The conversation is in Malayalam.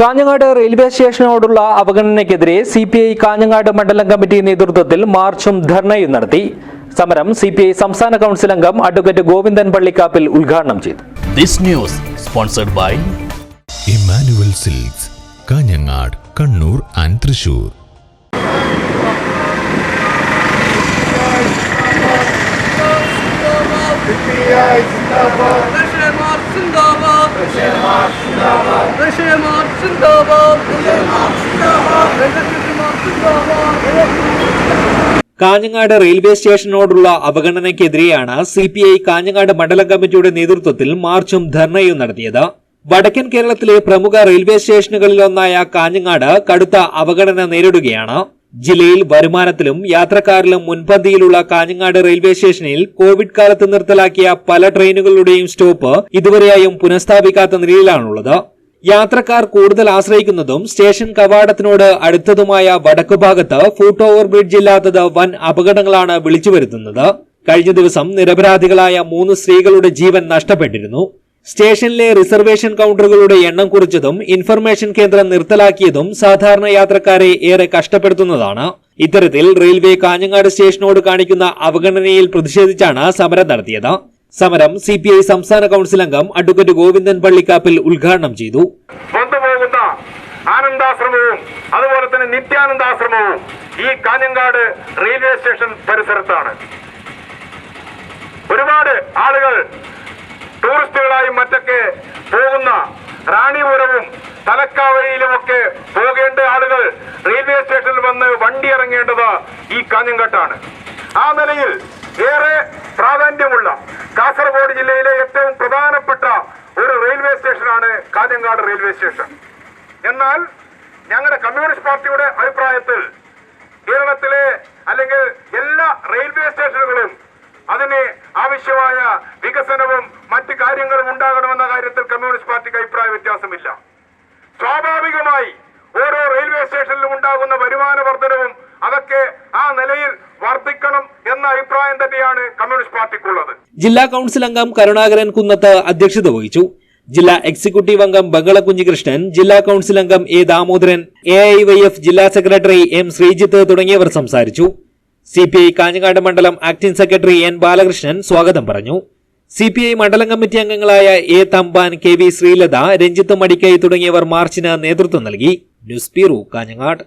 കാഞ്ഞങ്ങാട് റെയിൽവേ സ്റ്റേഷനോടുള്ള അവഗണനയ്ക്കെതിരെ സി പി ഐ കാഞ്ഞങ്ങാട് മണ്ഡലം കമ്മിറ്റി നേതൃത്വത്തിൽ മാർച്ചും ധർണയും നടത്തി. സമരം സി പി ഐ സംസ്ഥാന കൗൺസിൽ അംഗം അഡ്വക്കേറ്റ് ഗോവിന്ദൻ പള്ളിക്കാപ്പിൽ ഉദ്ഘാടനം ചെയ്തു. This news sponsored by Emmanuel silks Kanhangad Kannur and Thrissur. Reşemar Kanhangad railway സ്റ്റേഷനോടുള്ള അവഗണനയ്ക്കെതിരെയാണ് സി പി ഐ കാഞ്ഞങ്ങാട് മണ്ഡലം കമ്മിറ്റിയുടെ നേതൃത്വത്തിൽ മാർച്ചും ധർണയും നടത്തിയത്. വടക്കൻ കേരളത്തിലെ പ്രമുഖ റെയിൽവേ സ്റ്റേഷനുകളിലൊന്നായ കാഞ്ഞങ്ങാട് കടുത്ത അവഗണന നേരിടുകയാണ്. ജില്ലയിൽ വരുമാനത്തിലും യാത്രക്കാരിലും മുൻപന്തിയിലുള്ള കാഞ്ഞങ്ങാട് റെയിൽവേ സ്റ്റേഷനിൽ കോവിഡ് കാലത്ത് നിർത്തലാക്കിയ പല ട്രെയിനുകളുടെയും സ്റ്റോപ്പ് ഇതുവരെയായും പുനഃസ്ഥാപിക്കാത്ത നിലയിലാണുള്ളത്. യാത്രക്കാർ കൂടുതൽ ആശ്രയിക്കുന്നതും സ്റ്റേഷൻ കവാടത്തിനോട് അടുത്തതുമായ വടക്കുഭാഗത്ത് ഫൂട്ട് ഓവർ ബ്രിഡ്ജ് ഇല്ലാത്തത് വൻ അപകടങ്ങളാണ് വിളിച്ചു വരുത്തുന്നത് കഴിഞ്ഞ ദിവസം നിരപരാധികളായ മൂന്ന് സ്ത്രീകളുടെ ജീവൻ നഷ്ടപ്പെട്ടിരുന്നു. സ്റ്റേഷനിലെ റിസർവേഷൻ കൗണ്ടറുകളുടെ എണ്ണം കുറിച്ചതും ഇൻഫർമേഷൻ കേന്ദ്രം നിർത്തലാക്കിയതും സാധാരണ യാത്രക്കാരെ ഏറെ കഷ്ടപ്പെടുത്തുന്നതാണ്. ഇത്തരത്തിൽ റെയിൽവേ കാഞ്ഞങ്ങാട് സ്റ്റേഷനോട് കാണിക്കുന്ന അവഗണനയിൽ പ്രതിഷേധിച്ചാണ് സമരം നടത്തിയത്. സമരം സി പി ഐ സംസ്ഥാന കൗൺസിൽ അംഗം അഡ്വക്കേറ്റ് ഗോവിന്ദൻ പള്ളിക്കാപ്പിൽ ഉദ്ഘാടനം ചെയ്തു. ആനന്ദാശ്രമവും അതുപോലെ തന്നെ നിത്യാനന്ദാശ്രമവും ഈ കാഞ്ഞങ്ങാട് റെയിൽവേ സ്റ്റേഷൻ പരിസരത്താണ്. ഒരുപാട് ആളുകൾ ടൂറിസ്റ്റുകളായും മറ്റൊക്കെ പോകുന്ന റാണിപുരവും തലക്കാവരിയിലുമൊക്കെ പോകേണ്ട ആളുകൾ റെയിൽവേ സ്റ്റേഷനിൽ വന്ന് വണ്ടി ഇറങ്ങേണ്ടത് ഈ കാഞ്ഞങ്ങാട്ടാണ്. ആ നിലയിൽ ഏറെ പ്രാധാന്യമുള്ള കാസർഗോഡ് ജില്ലയിലെ ഏറ്റവും പ്രധാനപ്പെട്ട ഒരു റെയിൽവേ സ്റ്റേഷനാണ് കാഞ്ഞങ്ങാട് റെയിൽവേ സ്റ്റേഷൻ. എന്നാൽ ഞങ്ങളുടെ കമ്മ്യൂണിസ്റ്റ് പാർട്ടിയുടെ അഭിപ്രായത്തിൽ കേരളത്തിലെ അല്ലെങ്കിൽ എല്ലാ റെയിൽവേ സ്റ്റേഷനുകളും അതിന് ആവശ്യമായ വികസനവും മറ്റു കാര്യങ്ങളും ഉണ്ടാകണമെന്ന കാര്യത്തിൽ കമ്മ്യൂണിസ്റ്റ് പാർട്ടിക്ക് അഭിപ്രായ വ്യത്യാസമില്ല. സ്വാഭാവികമായി ഓരോ റെയിൽവേ സ്റ്റേഷനിലും ഉണ്ടാകുന്ന വരുമാന വർധനവും അതൊക്കെ ആ നിലയിൽ വർദ്ധിക്കണം എന്ന അഭിപ്രായം തന്നെയാണ് കമ്മ്യൂണിസ്റ്റ് പാർട്ടിക്കുള്ളത്. ജില്ലാ കൗൺസിൽ അംഗം കരുണാകരൻ കുന്നത്ത് അധ്യക്ഷത വഹിച്ചു. ജില്ലാ എക്സിക്യൂട്ടീവ് അംഗം ബംഗള കൃഷ്ണൻ ജില്ലാ കൗൺസിൽ അംഗം A Damodaran A I Y F ജില്ലാ സെക്രട്ടറി എം ശ്രീജിത്ത് തുടങ്ങിയവർ സംസാരിച്ചു. സി പി ഐ കാഞ്ഞങ്ങാട് മണ്ഡലം ആക്ടിംഗ് സെക്രട്ടറി എൻ ബാലകൃഷ്ണൻ സ്വാഗതം പറഞ്ഞു. സി പി ഐ മണ്ഡലം കമ്മിറ്റി അംഗങ്ങളായ A Thampan K V Sreelatha Ranjith Madikai തുടങ്ങിയവർ മാർച്ചിന് നേതൃത്വം നൽകി. News bureau Kanhangad.